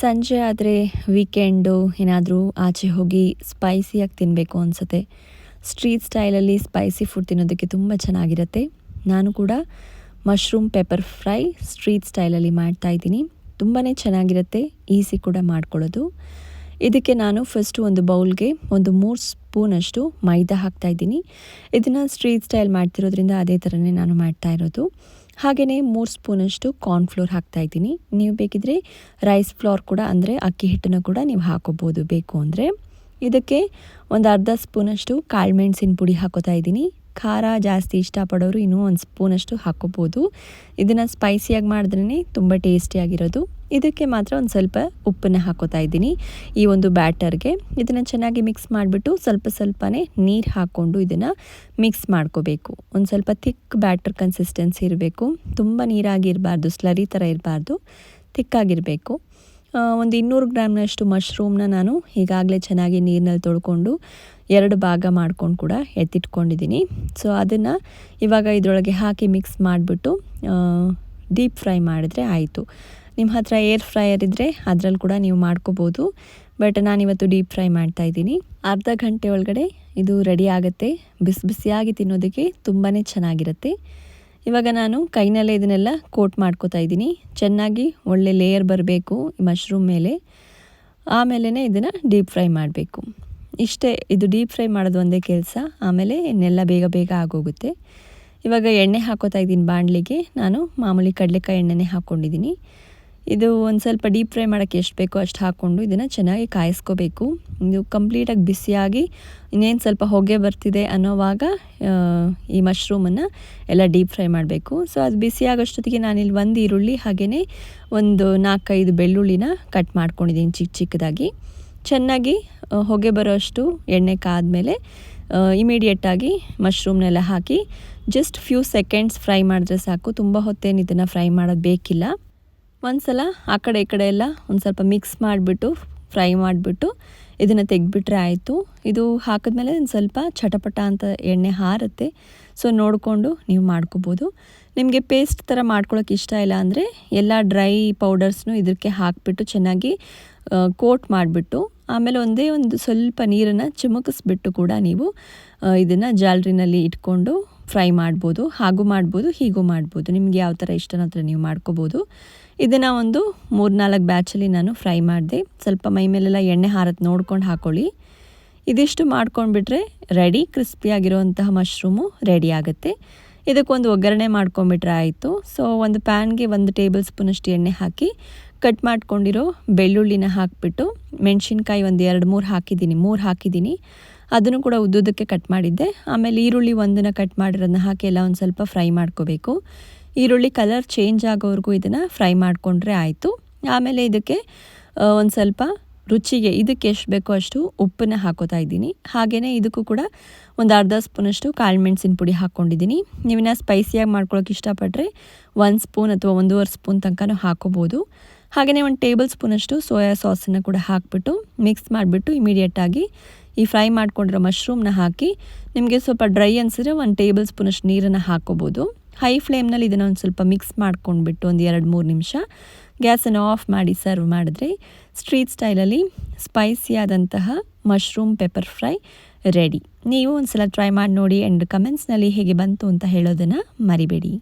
ಸಂಜೆ ಆದರೆ ವೀಕೆಂಡು ಏನಾದರೂ ಆಚೆ ಹೋಗಿ ಸ್ಪೈಸಿಯಾಗಿ ತಿನ್ನಬೇಕು ಅನಿಸುತ್ತೆ. ಸ್ಟ್ರೀಟ್ ಸ್ಟೈಲಲ್ಲಿ ಸ್ಪೈಸಿ ಫುಡ್ ತಿನ್ನೋದಕ್ಕೆ ತುಂಬ ಚೆನ್ನಾಗಿರುತ್ತೆ. ನಾನು ಕೂಡ ಮಶ್ರೂಮ್ ಪೆಪ್ಪರ್ ಫ್ರೈ ಸ್ಟ್ರೀಟ್ ಸ್ಟೈಲಲ್ಲಿ ಮಾಡ್ತಾಯಿದ್ದೀನಿ ತುಂಬಾ ಚೆನ್ನಾಗಿರುತ್ತೆ ಈಸಿ ಕೂಡ ಮಾಡ್ಕೊಳ್ಳೋದು. ಇದಕ್ಕೆ ನಾನು ಫಸ್ಟು ಒಂದು ಬೌಲ್ಗೆ ಒಂದು ಮೂರು ಸ್ಪೂನಷ್ಟು ಮೈದಾ ಹಾಕ್ತಾಯಿದ್ದೀನಿ ಇದನ್ನು ಸ್ಟ್ರೀಟ್ ಸ್ಟೈಲ್ ಮಾಡ್ತಿರೋದ್ರಿಂದ ಅದೇ ಥರನೇ ನಾನು ಮಾಡ್ತಾ ಇರೋದು. ಹಾಗೆಯೇ ಮೂರು ಸ್ಪೂನಷ್ಟು ಕಾರ್ನ್ಫ್ಲೋರ್ ಹಾಕ್ತಾಯಿದ್ದೀನಿ ನೀವು ಬೇಕಿದ್ರೆ ರೈಸ್ ಫ್ಲೋರ್ ಕೂಡ ಅಂದರೆ ಅಕ್ಕಿ ಹಿಟ್ಟನ್ನು ಕೂಡ ನೀವು ಹಾಕೋಬೋದು. ಬೇಕು ಅಂದರೆ ಇದಕ್ಕೆ ಒಂದು ಅರ್ಧ ಸ್ಪೂನಷ್ಟು ಕಾಳುಮೆಣಸಿನ ಪುಡಿ ಹಾಕೋತಾ ಇದ್ದೀನಿ. ಖಾರ ಜಾಸ್ತಿ ಇಷ್ಟಪಡೋರು ಇನ್ನೂ ಒಂದು ಸ್ಪೂನಷ್ಟು ಹಾಕೋಬೋದು. ಇದನ್ನು ಸ್ಪೈಸಿಯಾಗಿ ಮಾಡಿದ್ರೇ ತುಂಬ ಟೇಸ್ಟಿಯಾಗಿರೋದು ಇದಕ್ಕೆ ಮಾತ್ರ ಒಂದು ಸ್ವಲ್ಪ ಉಪ್ಪನ್ನು ಹಾಕೋತಾ ಇದ್ದೀನಿ. ಈ ಒಂದು ಬ್ಯಾಟರ್ಗೆ ಇದನ್ನು ಚೆನ್ನಾಗಿ ಮಿಕ್ಸ್ ಮಾಡಿಬಿಟ್ಟು ಸ್ವಲ್ಪ ಸ್ವಲ್ಪನೇ ನೀರು ಹಾಕ್ಕೊಂಡು ಇದನ್ನು ಮಿಕ್ಸ್ ಮಾಡ್ಕೋಬೇಕು. ಒಂದು ಸ್ವಲ್ಪ ಥಿಕ್ ಬ್ಯಾಟರ್ ಕನ್ಸಿಸ್ಟೆನ್ಸಿ ಇರಬೇಕು. ತುಂಬ ನೀರಾಗಿರಬಾರ್ದು ಸ್ಲರಿ ಥರ ಇರಬಾರ್ದು. ಥಿಕ್ಕಾಗಿರಬೇಕು ಒಂದು ಇನ್ನೂರು ಗ್ರಾಮ್ನಷ್ಟು ಮಶ್ರೂಮ್ನ ನಾನು ಈಗಾಗಲೇ ಚೆನ್ನಾಗಿ ನೀರಿನಲ್ಲಿ ತೊಳ್ಕೊಂಡು ಎರಡು ಭಾಗ ಮಾಡ್ಕೊಂಡು ಕೂಡ ಎತ್ತಿಟ್ಕೊಂಡಿದ್ದೀನಿ. ಸೊ ಅದನ್ನು ಇವಾಗ ಇದರೊಳಗೆ ಹಾಕಿ ಮಿಕ್ಸ್ ಮಾಡಿಬಿಟ್ಟು ಡೀಪ್ ಫ್ರೈ ಮಾಡಿದ್ರೆ ಆಯಿತು. ನಿಮ್ಮ ಹತ್ರ ಏರ್ ಫ್ರೈಯರ್ ಇದ್ದರೆ ಅದರಲ್ಲಿ ಕೂಡ ನೀವು ಮಾಡ್ಕೋಬೋದು. ಬಟ್ ನಾನಿವತ್ತು ಡೀಪ್ ಫ್ರೈ ಮಾಡ್ತಾ ಇದ್ದೀನಿ. ಅರ್ಧ ಗಂಟೆ ಒಳಗಡೆ ಇದು ರೆಡಿ ಆಗುತ್ತೆ. ಬಿಸಿ ಬಿಸಿಯಾಗಿ ತಿನ್ನೋದಕ್ಕೆ ತುಂಬಾ ಚೆನ್ನಾಗಿರುತ್ತೆ. ಇವಾಗ ನಾನು ಕೈನಲ್ಲೇ ಇದನ್ನೆಲ್ಲ ಕೋಟ್ ಮಾಡ್ಕೋತಾ ಇದ್ದೀನಿ. ಚೆನ್ನಾಗಿ ಒಳ್ಳೆ ಲೇಯರ್ ಬರಬೇಕು ಮಶ್ರೂಮ್ ಮೇಲೆ. ಆಮೇಲೆ ಇದನ್ನು ಡೀಪ್ ಫ್ರೈ ಮಾಡಬೇಕು. ಇಷ್ಟೇ, ಇದು ಡೀಪ್ ಫ್ರೈ ಮಾಡೋದು ಒಂದೇ ಕೆಲಸ. ಆಮೇಲೆ ಇನ್ನೆಲ್ಲ ಬೇಗ ಬೇಗ ಆಗೋಗುತ್ತೆ. ಇವಾಗ ಎಣ್ಣೆ ಹಾಕೋತಾ ಇದ್ದೀನಿ ಬಾಣಲಿಗೆ. ನಾನು ಮಾಮೂಲಿ ಕಡಲೆಕಾಯಿ ಎಣ್ಣೆನೇ ಹಾಕ್ಕೊಂಡಿದ್ದೀನಿ ಇದು ಒಂದು ಸ್ವಲ್ಪ ಡೀಪ್ ಫ್ರೈ ಮಾಡೋಕ್ಕೆ ಎಷ್ಟು ಬೇಕೋ ಅಷ್ಟು ಹಾಕ್ಕೊಂಡು ಇದನ್ನು ಚೆನ್ನಾಗಿ ಕಾಯಿಸ್ಕೋಬೇಕು. ಇದು ಕಂಪ್ಲೀಟಾಗಿ ಬಿಸಿಯಾಗಿ ಇನ್ನೇನು ಸ್ವಲ್ಪ ಹೊಗೆ ಬರ್ತಿದೆ ಅನ್ನೋವಾಗ ಈ ಮಶ್ರೂಮನ್ನು ಎಲ್ಲ ಡೀಪ್ ಫ್ರೈ ಮಾಡಬೇಕು. ಸೊ ಅದು ಬಿಸಿಯಾಗೋಷ್ಟೊತ್ತಿಗೆ ನಾನಿಲ್ಲಿ ಒಂದು ಈರುಳ್ಳಿ ಹಾಗೆಯೇ ಒಂದು ನಾಲ್ಕೈದು ಬೆಳ್ಳುಳ್ಳಿನ ಕಟ್ ಮಾಡ್ಕೊಂಡಿದ್ದೀನಿ ಚಿಕ್ಕ ಚಿಕ್ಕದಾಗಿ. ಚೆನ್ನಾಗಿ ಹೊಗೆ ಬರೋಷ್ಟು ಎಣ್ಣೆ ಕಾದ್ಮೇಲೆ ಇಮಿಡಿಯೇಟಾಗಿ ಮಶ್ರೂಮ್ನೆಲ್ಲ ಹಾಕಿ ಜಸ್ಟ್ ಫ್ಯೂ ಸೆಕೆಂಡ್ಸ್ ಫ್ರೈ ಮಾಡಿದ್ರೆ ಸಾಕು. ತುಂಬ ಹೊತ್ತೇನು ಇದನ್ನು ಫ್ರೈ ಮಾಡೋದು ಬೇಕಿಲ್ಲ. ಒಂದು ಸಲ ಆ ಕಡೆ ಈ ಕಡೆ ಎಲ್ಲ ಒಂದು ಸ್ವಲ್ಪ ಮಿಕ್ಸ್ ಮಾಡಿಬಿಟ್ಟು ಫ್ರೈ ಮಾಡಿಬಿಟ್ಟು ಇದನ್ನು ತೆಗೆದ್ಬಿಟ್ರೆ ಆಯಿತು. ಇದು ಹಾಕಿದ್ಮೇಲೆ ಒಂದು ಸ್ವಲ್ಪ ಚಟಪಟ ಅಂತ ಎಣ್ಣೆ ಹಾರುತ್ತೆ. ಸೊ ನೋಡಿಕೊಂಡು ನೀವು ಮಾಡ್ಕೋಬೋದು. ನಿಮಗೆ ಪೇಸ್ಟ್ ಥರ ಮಾಡ್ಕೊಳ್ಳೋಕೆ ಇಷ್ಟ ಇಲ್ಲ ಅಂದರೆ ಎಲ್ಲ ಡ್ರೈ ಪೌಡರ್ಸ್ನು ಇದಕ್ಕೆ ಹಾಕಿಬಿಟ್ಟು ಚೆನ್ನಾಗಿ ಕೋಟ್ ಮಾಡಿಬಿಟ್ಟು ಆಮೇಲೆ ಒಂದೇ ಒಂದು ಸ್ವಲ್ಪ ನೀರನ್ನು ಚಿಮುಕಿಸ್ಬಿಟ್ಟು ಕೂಡ ನೀವು ಇದನ್ನು ಜಾಲ್ರಿನಲ್ಲಿ ಇಟ್ಕೊಂಡು ಫ್ರೈ ಮಾಡ್ಬೋದು. ಹಾಗೂ ಮಾಡ್ಬೋದು, ಹೀಗೂ ಮಾಡ್ಬೋದು. ನಿಮಗೆ ಯಾವ ಥರ ಇಷ್ಟನೋ ಥರ ನೀವು ಮಾಡ್ಕೋಬೋದು. ಇದನ್ನು ಒಂದು ಮೂರ್ನಾಲ್ಕು ಬ್ಯಾಚಲ್ಲಿ ನಾನು ಫ್ರೈ ಮಾಡಿದೆ. ಸ್ವಲ್ಪ ಮೈ ಮೇಲೆಲ್ಲ ಎಣ್ಣೆ ಹಾರತ್ ನೋಡ್ಕೊಂಡು ಹಾಕೊಳ್ಳಿ. ಇದಿಷ್ಟು ಮಾಡ್ಕೊಂಡ್ಬಿಟ್ರೆ ರೆಡಿ ಕ್ರಿಸ್ಪಿಯಾಗಿರುವಂತಹ ಮಶ್ರೂಮು ರೆಡಿ ಆಗುತ್ತೆ. ಇದಕ್ಕೊಂದು ಒಗ್ಗರಣೆ ಮಾಡ್ಕೊಂಬಿಟ್ರೆ ಆಯಿತು. ಸೊ ಒಂದು ಪ್ಯಾನ್ಗೆ ಒಂದು ಟೇಬಲ್ ಸ್ಪೂನಷ್ಟು ಎಣ್ಣೆ ಹಾಕಿ ಕಟ್ ಮಾಡ್ಕೊಂಡಿರೋ ಬೆಳ್ಳುಳ್ಳಿನ ಹಾಕಿಬಿಟ್ಟು ಮೆಣಸಿನ್ಕಾಯಿ ಒಂದು ಎರಡು ಮೂರು ಹಾಕಿದ್ದೀನಿ ಮೂರು ಹಾಕಿದ್ದೀನಿ. ಅದನ್ನು ಕೂಡ ಉದ್ದುದಕ್ಕೆ ಕಟ್ ಮಾಡಿದ್ದೆ. ಆಮೇಲೆ ಈರುಳ್ಳಿ ಒಂದನ್ನು ಕಟ್ ಮಾಡಿರೋದನ್ನ ಹಾಕಿ ಎಲ್ಲ ಒಂದು ಸ್ವಲ್ಪ ಫ್ರೈ ಮಾಡ್ಕೋಬೇಕು. ಈರುಳ್ಳಿ ಕಲರ್ ಚೇಂಜ್ ಆಗೋವರೆಗೂ ಇದನ್ನು ಫ್ರೈ ಮಾಡಿಕೊಂಡ್ರೆ ಆಯಿತು. ಆಮೇಲೆ ಇದಕ್ಕೆ ಒಂದು ಸ್ವಲ್ಪ ರುಚಿಗೆ ಇದಕ್ಕೆ ಎಷ್ಟು ಬೇಕೋ ಅಷ್ಟು ಉಪ್ಪನ್ನ ಹಾಕೋತಾ ಇದ್ದೀನಿ. ಹಾಗೆಯೇ ಇದಕ್ಕೂ ಕೂಡ ಒಂದು ಅರ್ಧ ಸ್ಪೂನಷ್ಟು ಕಾಳು ಮೆಣಸಿನ ಪುಡಿ ಹಾಕ್ಕೊಂಡಿದ್ದೀನಿ ನೀವಿನ ಸ್ಪೈಸಿಯಾಗಿ ಮಾಡ್ಕೊಳ್ಳೋಕೆ ಇಷ್ಟಪಟ್ಟರೆ ಒಂದು ಸ್ಪೂನ್ ಅಥವಾ ಒಂದೂವರೆ ಸ್ಪೂನ್ ತನಕನೂ ಹಾಕೋಬೋದು. ಹಾಗೆಯೇ ಒಂದು ಟೇಬಲ್ ಸ್ಪೂನಷ್ಟು ಸೋಯಾ ಸಾಸನ್ನು ಕೂಡ ಹಾಕಿಬಿಟ್ಟು ಮಿಕ್ಸ್ ಮಾಡಿಬಿಟ್ಟು ಇಮಿಡಿಯೇಟಾಗಿ ಈ ಫ್ರೈ ಮಾಡಿಕೊಂಡಿರೋ ಮಶ್ರೂಮ್ನ ಹಾಕಿ ನಿಮಗೆ ಸ್ವಲ್ಪ ಡ್ರೈ ಅನಿಸಿದ್ರೆ ಒಂದು ಟೇಬಲ್ ಸ್ಪೂನಷ್ಟು ನೀರನ್ನು ಹಾಕೋಬೋದು. ಹೈ ಫ್ಲೇಮ್ನಲ್ಲಿ ಇದನ್ನು ಒಂದು ಸ್ವಲ್ಪ ಮಿಕ್ಸ್ ಮಾಡ್ಕೊಂಡ್ಬಿಟ್ಟು ಒಂದು ಎರಡು ಮೂರು ನಿಮಿಷ ಗ್ಯಾಸನ್ನು ಆಫ್ ಮಾಡಿ ಸರ್ವ್ ಮಾಡಿದ್ರೆ ಸ್ಟ್ರೀಟ್ ಸ್ಟೈಲಲ್ಲಿ ಸ್ಪೈಸಿಯಾದಂತಹ ಮಶ್ರೂಮ್ ಪೆಪ್ಪರ್ ಫ್ರೈ ರೆಡಿ ನೀವು ಒಂದು ಸಲ ಟ್ರೈ ಮಾಡಿ ನೋಡಿ ಆ್ಯಂಡ್ ಕಮೆಂಟ್ಸ್ನಲ್ಲಿ ಹೇಗೆ ಬಂತು ಅಂತ ಹೇಳೋದನ್ನು ಮರಿಬೇಡಿ.